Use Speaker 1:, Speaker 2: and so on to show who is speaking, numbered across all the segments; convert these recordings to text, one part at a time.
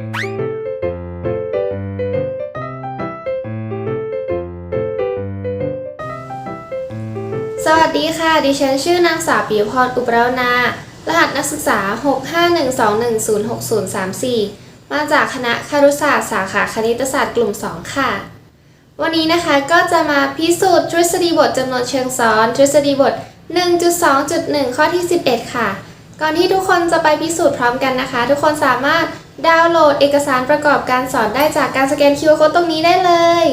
Speaker 1: สวัสดีค่ะ ดิฉันชื่อนางสาวปิยพรอุปราวนา รหัสนักศึกษา 651210634 มาจากคณะคารุศาสตร์สาขาคณิตศาสตร์กลุ่ม 2 ค่ะ วันนี้นะคะก็จะมาพิสูจน์ทฤษฎีบทจำนวนเชิงซ้อน ทฤษฎีบท 1.2.1 ข้อที่ 11 ค่ะ ก่อนที่ทุกคนจะไปพิสูจน์พร้อมกันนะคะ ทุกคนสามารถ ดาวน์โหลดเอกสารประกอบการสอนได้จากการสแกน QR Code ตรงนี้ได้เลย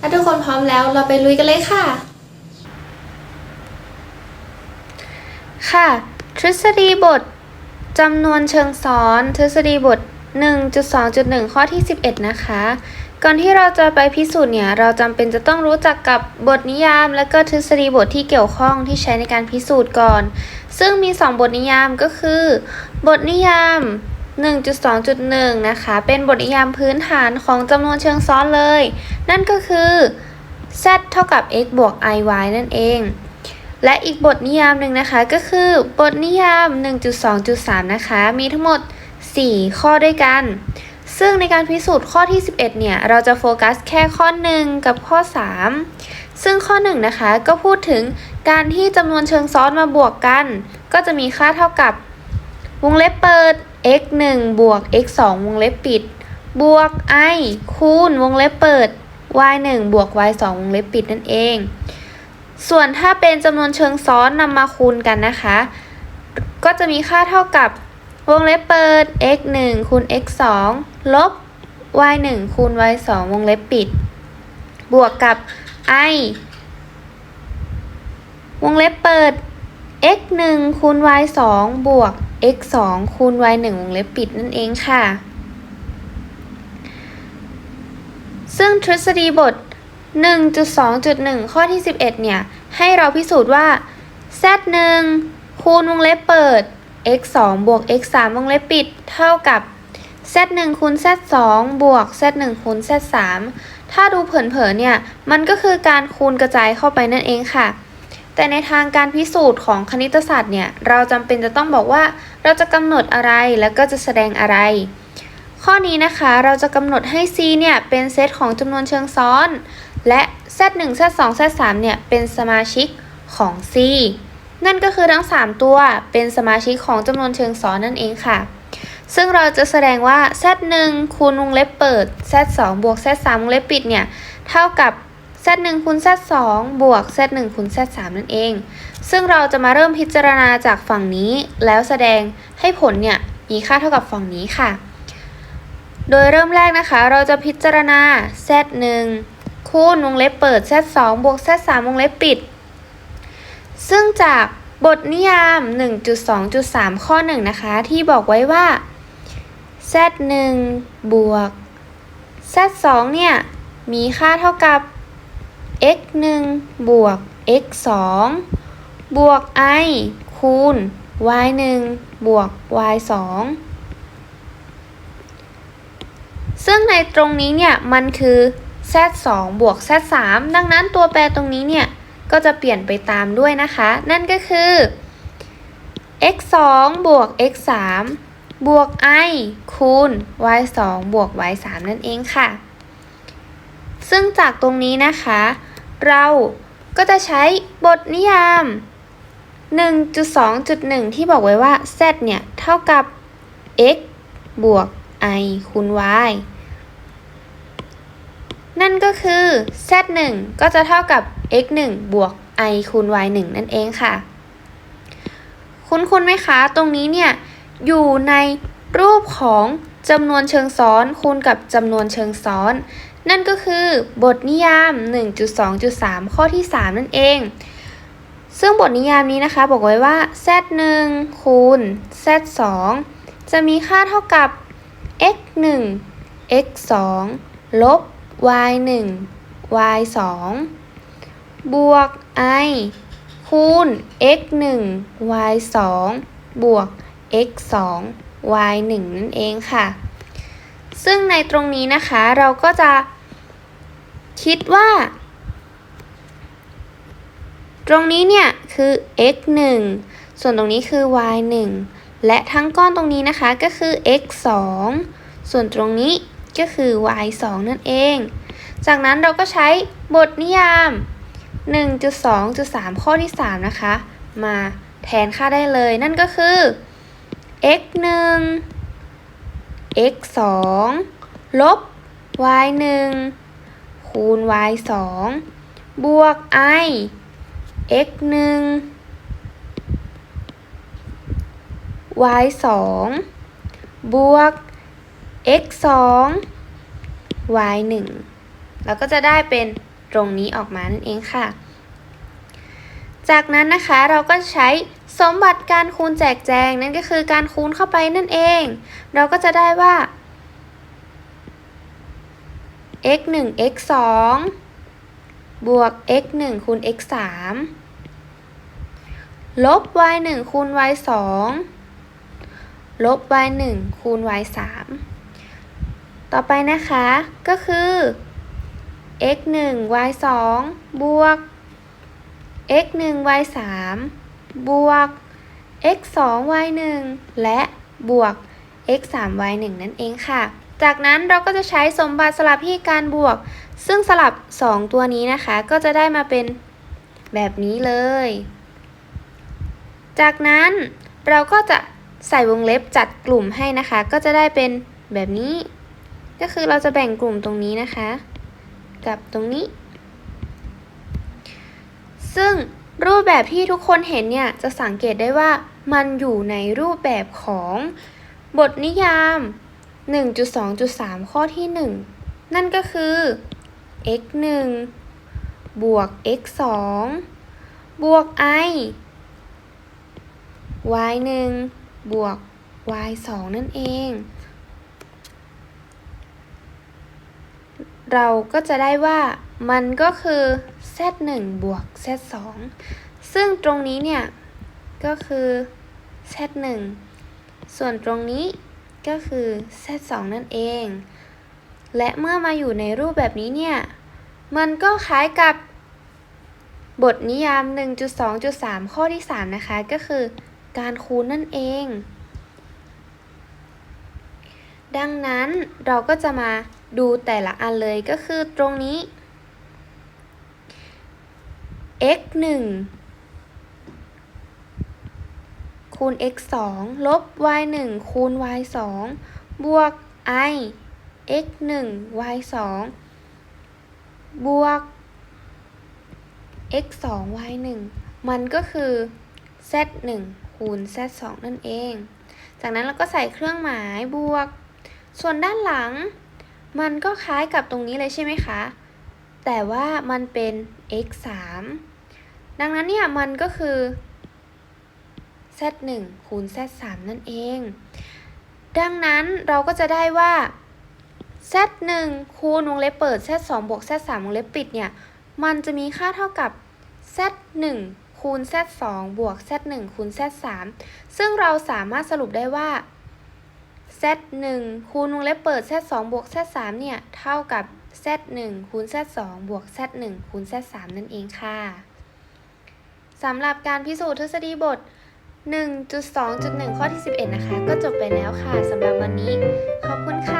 Speaker 1: ถ้าทุกคนพร้อมแล้วเราไปลุยกันเลยค่ะ ค่ะ ทฤษฎีบทจำนวนเชิงซ้อน ทฤษฎีบท 1.2.1 ข้อที่ 11 นะคะ ก่อนที่เราจะไปพิสูจน์เนี่ย เราจำเป็นจะต้องรู้จักกับบทนิยาม และก็ทฤษฎีบทที่เกี่ยวข้องที่ใช้ในการพิสูจน์ก่อน ซึ่งมี 2 บทนิยามก็คือ บทนิยาม 1.2.1 นะคะ เป็นบทนิยามพื้นฐานของจำนวนเชิงซ้อนเลย นั่นก็คือ z เท่ากับ x บวก iy นั่นเอง และอีกบทนิยามหนึ่งนะคะก็คือบทนิยาม 1.2.3 นะคะ มีทั้งหมด 4 ข้อด้วยกัน ซึ่งในการพิสูจน์ข้อที่ 11 เนี่ย เราจะโฟกัสแค่ข้อ 1 กับข้อ 3 ซึ่งข้อ 1 นะคะก็พูดถึงการที่จำนวนเชิงซ้อนมาบวกกัน ก็จะมีค่าเท่ากับวงเล็บเปิด x 1บวก x 2วงเล็บปิด บวก i คูณวงเล็บเปิด y 1บวก y 2วงเล็บปิดนั่นเอง ส่วนถ้าเป็นจำนวนเชิงซ้อนนำมาคูณกันนะคะ ก็จะมีค่าเท่ากับวงเล็บเปิด x 1คูณ x 2ลบ y 1คูณ y 2วงเล็บปิด บวกกับ i วงเล็บเปิด x 1คูณ y 2บวก x 2คูณ y 1วงเล็บปิดนั่นเองค่ะ ซึ่งทฤษฎีบท 1.2.1 ข้อที่ 11 เนี่ย ให้เราพิสูจน์ว่า z 1คูณวงเล็บเปิด x 2บวก x 3วงเล็บปิด เท่ากับ z 1คูณ z 2บวก z 1คูณ z 3ถ้าดูเผินๆเนี่ย มันก็คือการคูณกระจายเข้าไปนั่นเองค่ะ แต่ในทางการพิสูจน์ของคณิตศาสตร์เนี่ย เราจำเป็นจะต้องบอกว่า เราจะกำหนดอะไรแล้วก็จะแสดงอะไร ข้อนี้นะคะเราจะกำหนดให้ c เนี่ย เป็นเซตของจำนวนเชิงซ้อน และ z 1 z 2 z 3 เนี่ย เป็นสมาชิกของ c นั่นก็คือทั้ง 3 ตัวเป็นสมาชิกของจำนวนเชิงซ้อนนั่นเองค่ะ ซึ่งเราจะแสดงว่า z 1 คูณวงเล็บเปิด z 2 บวก z 3 วงเล็บปิดเนี่ย เท่ากับ z 1คูณ z 2บวก z 1คูณ z 3นั่นเอง ซึ่งเราจะมาเริ่มพิจารณาจากฝั่งนี้ แล้วแสดงให้ผลเนี่ยมีค่าเท่ากับฝั่งนี้ค่ะ โดยเริ่มแรกนะคะ เราจะพิจารณา z 1คูณวงเล็บเปิด z 2บวก z 3วงเล็บปิด ซึ่งจากบทนิยาม 1.2.3 ข้อ 1 นะคะ ที่บอกไว้ว่า z 1บวก z 2เนี่ยมีค่าเท่ากับ x 1บวก x 2บวก i คูณ y 1บวก y 2ซึ่งในตรงนี้เนี่ยมันคือ z 2บวก z 3ดังนั้นตัวแปรตรงนี้เนี่ยก็จะเปลี่ยนไปตามด้วยนะคะ นั่นก็คือ x 2บวก x 3บวก i คูณ y 2บวก y 3นั่นเองค่ะ ซึ่งจากตรงนี้นะคะ เราก็จะใช้บทนิยาม 1.2.1 ที่บอกไว้ว่า z เนี่ย เท่ากับ x บวก i คูณ y นั่นก็คือ z 1ก็จะเท่ากับ x 1บวก i คูณ y 1นั่นเองค่ะ คุ้นคุ้นไหมคะ ตรงนี้เนี่ย อยู่ในรูปของจำนวนเชิงซ้อนคูณกับจำนวนเชิงซ้อน นั่นก็คือบทนิยาม 1.2.3 ข้อที่ 3 นั่นเอง ซึ่งบทนิยามนี้นะคะ บอกไว้ว่า z 1คูณ z 2จะมีค่าเท่ากับ x 1 x 2ลบ y 1 y 2บวก i คูณ x 1 y 2บวก x 2 y 1นั่นเองค่ะ ซึ่งในตรงนี้นะคะเราก็จะคิดว่า ตรงนี้เนี่ยคือ x 1ส่วนตรงนี้คือ y 1และทั้งก้อนตรงนี้นะคะก็คือ x 2ส่วนตรงนี้ก็คือ y 2นั่นเอง จากนั้นเราก็ใช้บทนิยาม 1.2.3 ข้อที่ 3 นะคะ มาแทนค่าได้เลยนั่นก็คือ x 1 x 2ลบ y 1คูณ y 2บวก i x 1 y 2บวก x 2 y 1เราก็จะได้เป็นตรงนี้ออกมานั่นเองค่ะ จากนั้นนะคะเราก็ใช้ สมบัติการคูณแจกแจงนั่นก็คือการคูณเข้าไปนั่นเอง เราก็จะได้ว่า x 1 x 2บวก x 1คูณ x 3ลบ y 1คูณ y 2ลบ y 1คูณ y 3ต่อไปนะคะก็คือ x 1 y 2บวก x 1 y 3 บวก x 2 y 1และบวก x 3 y 1นั่นเองค่ะ จากนั้นเราก็จะใช้สมบัติสลับที่การบวก ซึ่งสลับ 2 ตัวนี้นะคะ ก็จะได้มาเป็นแบบนี้เลย จากนั้นเราก็จะใส่วงเล็บจัดกลุ่มให้นะคะ ก็จะได้เป็นแบบนี้ ก็คือเราจะแบ่งกลุ่มตรงนี้นะคะ กับตรงนี้ ซึ่ง รูปแบบที่ทุกคนเห็นเนี่ยจะสังเกตได้ว่ามันอยู่ในรูปแบบของบทนิยาม 1.2.3 ข้อที่ 1 นั่นก็คือ x 1บวก x 2บวก i y 1บวก y 2นั่นเอง เราก็จะได้ว่า มันก็คือ z 1บวก z 2ซึ่งตรงนี้เนี่ย ก็คือ z 1ส่วนตรงนี้ก็คือ z 2นั่นเอง และเมื่อมาอยู่ในรูปแบบนี้เนี่ย มันก็คล้ายกับบทนิยาม 1.2.3 ข้อที่ 3 นะคะ ก็คือการคูณนั่นเอง ดังนั้นเราก็จะมาดูแต่ละอันเลยก็คือตรงนี้ x 1คูณ x 2ลบ y 1คูณ y 2บวก i x 1 y 2บวก x 2 y 1มันก็คือ z 1คูณ z 2นั่นเอง จากนั้นเราก็ใส่เครื่องหมายบวก ส่วนด้านหลัง มันก็คล้ายกับตรงนี้เลยใช่ไหมคะ แต่ว่ามันเป็น x 3 ดังนั้นเนี่ยมันก็คือ z 1คูณ z 3นั่นเอง ดังนั้นเราก็จะได้ว่า z 1คูณวงเล็บเปิด z 2บวก z 3วงเล็บปิดเนี่ยมันจะมีค่าเท่ากับ z 1คูณ z 2บวก z 1คูณ z 3ซึ่งเราสามารถสรุปได้ว่า z 1คูณวงเล็บเปิด z 2บวก z 3เนี่ยเท่ากับ z 1คูณ z 2บวก z 1คูณ z 3นั่นเองค่ะ สำหรับการพิสูจน์ทฤษฎีบท 1.2.1 ข้อที่ 11 นะคะ ก็จบไปแล้วค่ะสำหรับวันนี้ ขอบคุณค่ะ